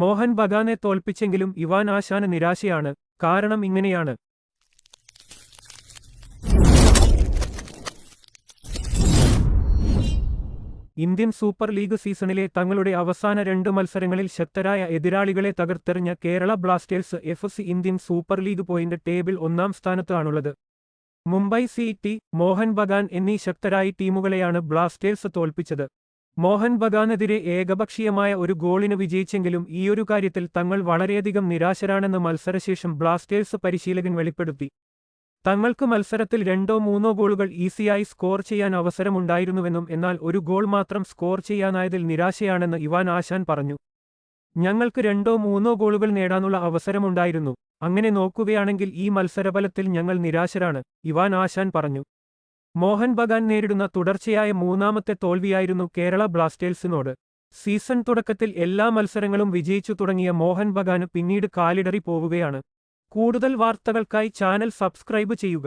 Mohan ബഗാനെ തോൽപ്പിച്ചെങ്കിലും Ivan ആശാന് നിരാശയാണ്. കാരണം ഇങ്ങനെയാണ്. ഇന്ത്യൻ സൂപ്പർ ലീഗ് സീസണിലെ തങ്ങളുടെ അവസാന രണ്ട് മത്സരങ്ങളിൽ ശക്തരായ എതിരാളികളെ തകർത്തെറിഞ്ഞ Kerala blasters F C Indian super league point table ഒന്നാം സ്ഥാനത്താണുള്ളത്. മുംബൈ സി ടി മോഹൻ ബഗാൻ എന്നീ ശക്തരായി ടീമുകളെയാണ് ബ്ലാസ്റ്റേഴ്സ് തോൽപ്പിച്ചത്. മോഹൻ ബഗാനെതിരെ ഏകപക്ഷീയമായ ഒരു ഗോളിന് വിജയിച്ചെങ്കിലും ഈയൊരു കാര്യത്തിൽ തങ്ങൾ വളരെയധികം നിരാശരാണെന്ന് മത്സരശേഷം ബ്ലാസ്റ്റേഴ്സ് പരിശീലകൻ വെളിപ്പെടുത്തി. തങ്ങൾക്ക് മത്സരത്തിൽ രണ്ടോ മൂന്നോ ഗോളുകൾ ഈസിയായി സ്കോർ ചെയ്യാൻ അവസരമുണ്ടായിരുന്നുവെന്നും എന്നാൽ ഒരു ഗോൾ മാത്രം സ്കോർ ചെയ്യാനായതിൽ നിരാശയാണെന്ന് ഇവാൻ ആശാൻ പറഞ്ഞു. ഞങ്ങൾക്ക് രണ്ടോ മൂന്നോ ഗോളുകൾ നേടാനുള്ള അവസരമുണ്ടായിരുന്നു. അങ്ങനെ നോക്കുകയാണെങ്കിൽ ഈ മത്സരഫലത്തിൽ ഞങ്ങൾ നിരാശരാണ് ഇവാൻ ആശാൻ പറഞ്ഞു. മോഹൻ ബഗാൻ നേരിടുന്ന തുടർച്ചയായ മൂന്നാമത്തെ തോൽവിയായിരുന്നു കേരള ബ്ലാസ്റ്റേഴ്സിനോട്. സീസൺ തുടക്കത്തിൽ എല്ലാ മത്സരങ്ങളും വിജയിച്ചു തുടങ്ങിയ മോഹൻ ബഗാന് പിന്നീട് കാലിടറി പോവുകയാണ്. കൂടുതൽ വാർത്തകൾക്കായി ചാനൽ സബ്സ്ക്രൈബ് ചെയ്യുക.